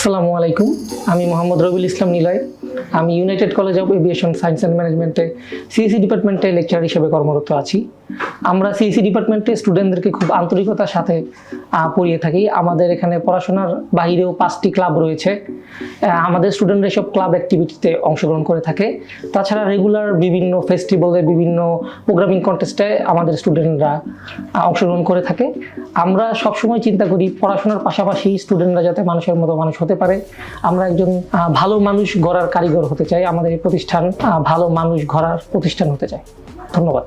আসসালামু আলাইকুম। আমি মোহাম্মদ রবিউল ইসলাম নিলয়। আমি United College of Aviation Science and ম্যানেজমেন্টে সিএসি ডিপার্টমেন্টে লেকচার হিসেবে কর্মরত আছি। আমরা সিএসি ডিপার্টমেন্টে স্টুডেন্টদেরকে খুব আন্তরিকতার সাথে পড়িয়ে থাকি। আমাদের এখানে পড়াশোনার বাইরেও পাঁচটি ক্লাব রয়েছে। আমাদের স্টুডেন্টরা সব ক্লাব অ্যাক্টিভিটিতে অংশগ্রহণ করে থাকে। তাছাড়া রেগুলার বিভিন্ন ফেস্টিভ্যালে বিভিন্ন প্রোগ্রামিং কন্টেস্টে আমাদের স্টুডেন্টরা অংশগ্রহণ করে থাকে। আমরা সবসময় চিন্তা করি পড়াশোনার পাশাপাশি স্টুডেন্টরা যাতে মানুষের মতো মানুষ হতে পারে। আমরা একজন ভালো মানুষ গড়ার কারিগর হতে চাই, আমাদের এই প্রতিষ্ঠান ভালো মানুষ গড়ার প্রতিষ্ঠান হতে চাই। ধন্যবাদ।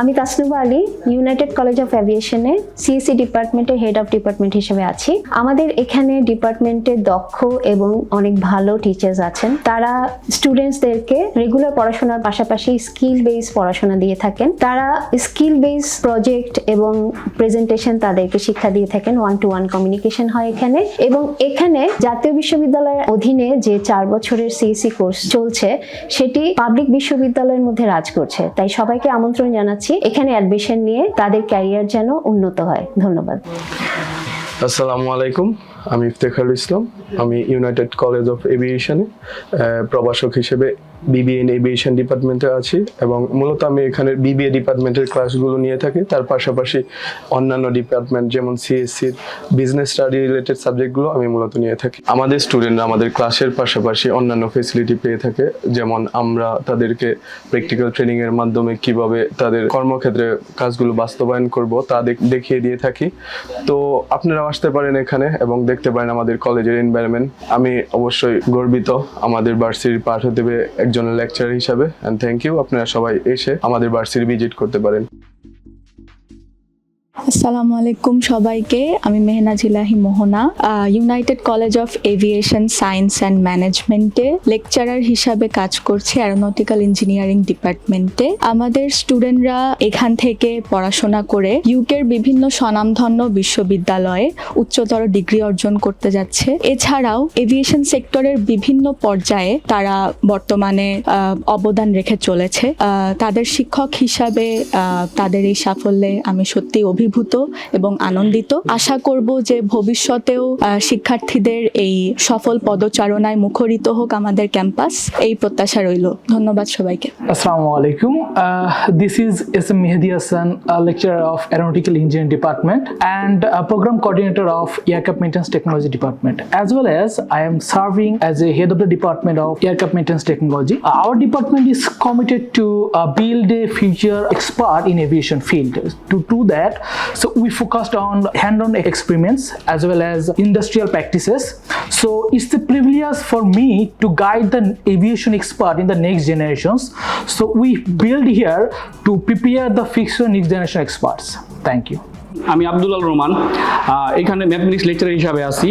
আমি Tasnuba Ali United College of অ্যাভিয়েশনে CSC ডিপার্টমেন্টের হেড অফ ডিপার্টমেন্ট হিসেবে আছি। আমাদের এখানে ডিপার্টমেন্টে দক্ষ এবং অনেক ভালো টিচার্স আছেন। তারা স্টুডেন্টসদেরকে রেগুলার পড়াশোনার পাশাপাশি স্কিল বেস পড়াশোনা দিয়ে থাকেন। তারা স্কিল বেস প্রজেক্ট এবং প্রেজেন্টেশন তাদেরকে শিক্ষা দিয়ে থাকেন। ওয়ান টু ওয়ান কমিউনিকেশন হয় এখানে। এবং এখানে জাতীয় বিশ্ববিদ্যালয়ের অধীনে যে চার বছরের সিএসি কোর্স চলছে, সেটি পাবলিক বিশ্ববিদ্যালয়ের মধ্যে রাজ করছে। তাই সবাইকে আমন্ত্রণ জানাচ্ছি, এখানে অ্যাডমিশন নিয়ে তাদের ক্যারিয়ার যেন উন্নত হয়। ধন্যবাদ। আসসালামু আলাইকুম। আমি ইফতেখারুল ইসলাম। আমি ইউনাইটেড কলেজ অফ এভিয়েশনে প্রভাষক হিসেবে বিবিএ ইন এভিয়েশন ডিপার্টমেন্টে আছি এবং মূলত আমি এখানে বিবিএ ডিপার্টমেন্টের ক্লাসগুলো নিয়ে থাকি। তার পাশাপাশি অন্যান্য ডিপার্টমেন্ট যেমন সিএসসির বিজনেস স্টাডি রিলেটেড সাবজেক্টগুলো আমি মূলত নিয়ে থাকি। আমাদের স্টুডেন্টরা আমাদের ক্লাসের পাশাপাশি অন্যান্য ফেসিলিটি পেয়ে থাকে, যেমন আমরা তাদেরকে প্র্যাকটিক্যাল ট্রেনিংয়ের মাধ্যমে কীভাবে তাদের কর্মক্ষেত্রে কাজগুলো বাস্তবায়ন করব তা দেখ- দেখিয়ে দিয়ে থাকি। তো আপনারাও আসতে পারেন এখানে এবং দেখতে পারেন আমাদের কলেজের এনভায়রনমেন্ট আমি অবশ্যই গর্বিত আমাদের ভার্সিটির পাঠ হতে একজন লেকচার হিসাবে। অ্যান্ড থ্যাংক ইউ আপনারা সবাই এসে আমাদের ভার্সিটি ভিজিট করতে পারেন। আসসালামু আলাইকুম সবাইকে। আমি Mehna Jilahi Mohona United College of Aviation Science and ম্যানেজমেন্টে লেকচারার হিসাবে কাজ করছি অ্যারোনটিক্যাল ইঞ্জিনিয়ারিং ডিপার্টমেন্টে আমাদের স্টুডেন্টরা এখান থেকে পড়াশোনা করে ইউকের বিভিন্ন স্বনামধন্য বিশ্ববিদ্যালয়ে উচ্চতর ডিগ্রি অর্জন করতে যাচ্ছে। এছাড়াও এভিয়েশন সেক্টরের বিভিন্ন পর্যায়ে তারা বর্তমানে অবদান রেখে চলেছে। তাদের শিক্ষক হিসাবে তাদের এই সাফল্যে আমি সত্যি অভিভূত। অভিভূত এবং আনন্দিত। আশা করব যে ভবিষ্যতেও শিক্ষার্থীদের এই সফল পদচারণায় মুখরিত হোক আমাদের ক্যাম্পাস। এই প্রত্যাশা রইল। ধন্যবাদ সবাইকে। আসসালামু আলাইকুম। This is S M Mehedi Hasan lecture of aeronautical engineering department and programme coordinator of aircraft maintenance technology department as well as I am serving as a head of the department of aircraft maintenance technology our department is committed to build a future expert in aviation field to to that so we focused on hand-on experiments as well as industrial practices. So it's the privilege for me to guide the aviation expert in the next generations. So we build here to prepare the future next generation experts. Thank you. আমি আব্দুল রহমান এখানে mathematics lecture হিসাবে আছি।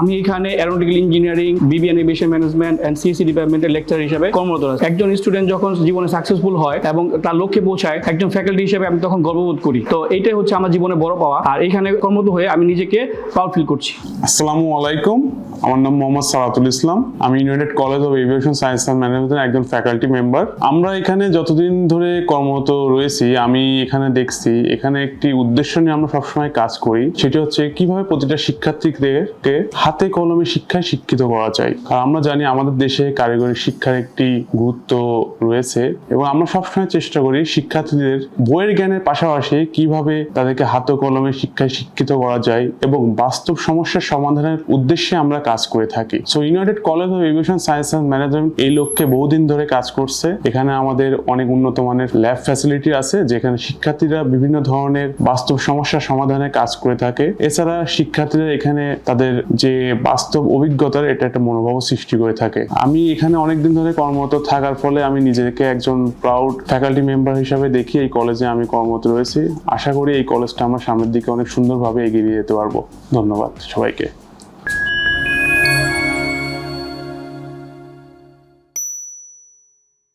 আমি এখানে aeronautical engineering BBN aviation management and CSE ডিপার্টমেন্টের lecture হিসাবে কর্মরত আছি। একজন স্টুডেন্ট যখন জীবনে সাকসেসফুল হয় এবং তার লক্ষ্যে পৌঁছায়, একজন ফ্যাকাল্টি হিসেবে আমি তখন গর্ববোধ করি। তো এইটাই হচ্ছে আমার জীবনে বড় পাওয়া। আর এখানে কর্মরত হয়ে আমি নিজেকে পাওয়ার ফিল করছি। আসসালামু আলাইকুম। আমার নাম মোহাম্মদ সারাতুল ইসলাম। আমি United College of Aviation Science and ম্যানেজমেন্টের একজন ফ্যাকাল্টি মেম্বার আমরা এখানে যতদিন ধরে কর্মরত রয়েছি, আমি এখানে দেখছি, এখানে একটি উদ্দেশ্য নিয়ে আমরা সবসময় কাজ করি, সেটি হচ্ছে কীভাবে প্রতিটা শিক্ষার্থীদেরকে হাতে কলমে শিক্ষায় শিক্ষিত করা যায়। কারণ আমরা জানি আমাদের দেশে কারিগরি শিক্ষার একটি গুরুত্ব রয়েছে এবং আমরা সবসময় চেষ্টা করি শিক্ষার্থীদের বইয়ের জ্ঞানের পাশাপাশি কীভাবে তাদেরকে হাতে কলমে শিক্ষায় শিক্ষিত করা যায় এবং বাস্তব সমস্যার সমাধানের উদ্দেশ্যে আমরা কাজ করে থাকি। So United College of Aviation Science and Management এই লক্ষ্যে বহুদিন ধরে কাজ করছে। এখানে আমাদের অনেক উন্নত মানের ল্যাব ফ্যাসিলিটি আছে, যেখানে শিক্ষার্থীরা বিভিন্ন ধরনের বাস্তব সমস্যার সমাধানে কাজ করে থাকে। এছাড়া শিক্ষার্থীরা এখানে তাদের যে বাস্তব অভিজ্ঞতার, এটা একটা মনোভাব সৃষ্টি করে থাকে। আমি এখানে অনেকদিন ধরে কর্মরত, থাকার ফলে আমি নিজেকে একজন প্রাউড ফ্যাকাল্টি মেম্বার হিসাবে দেখি। এই কলেজে আমি কর্মরত রয়েছি। আশা করি এই কলেজটা আমার সামনের দিকে অনেক সুন্দরভাবে এগিয়ে যেতে পারব। ধন্যবাদ সবাইকে।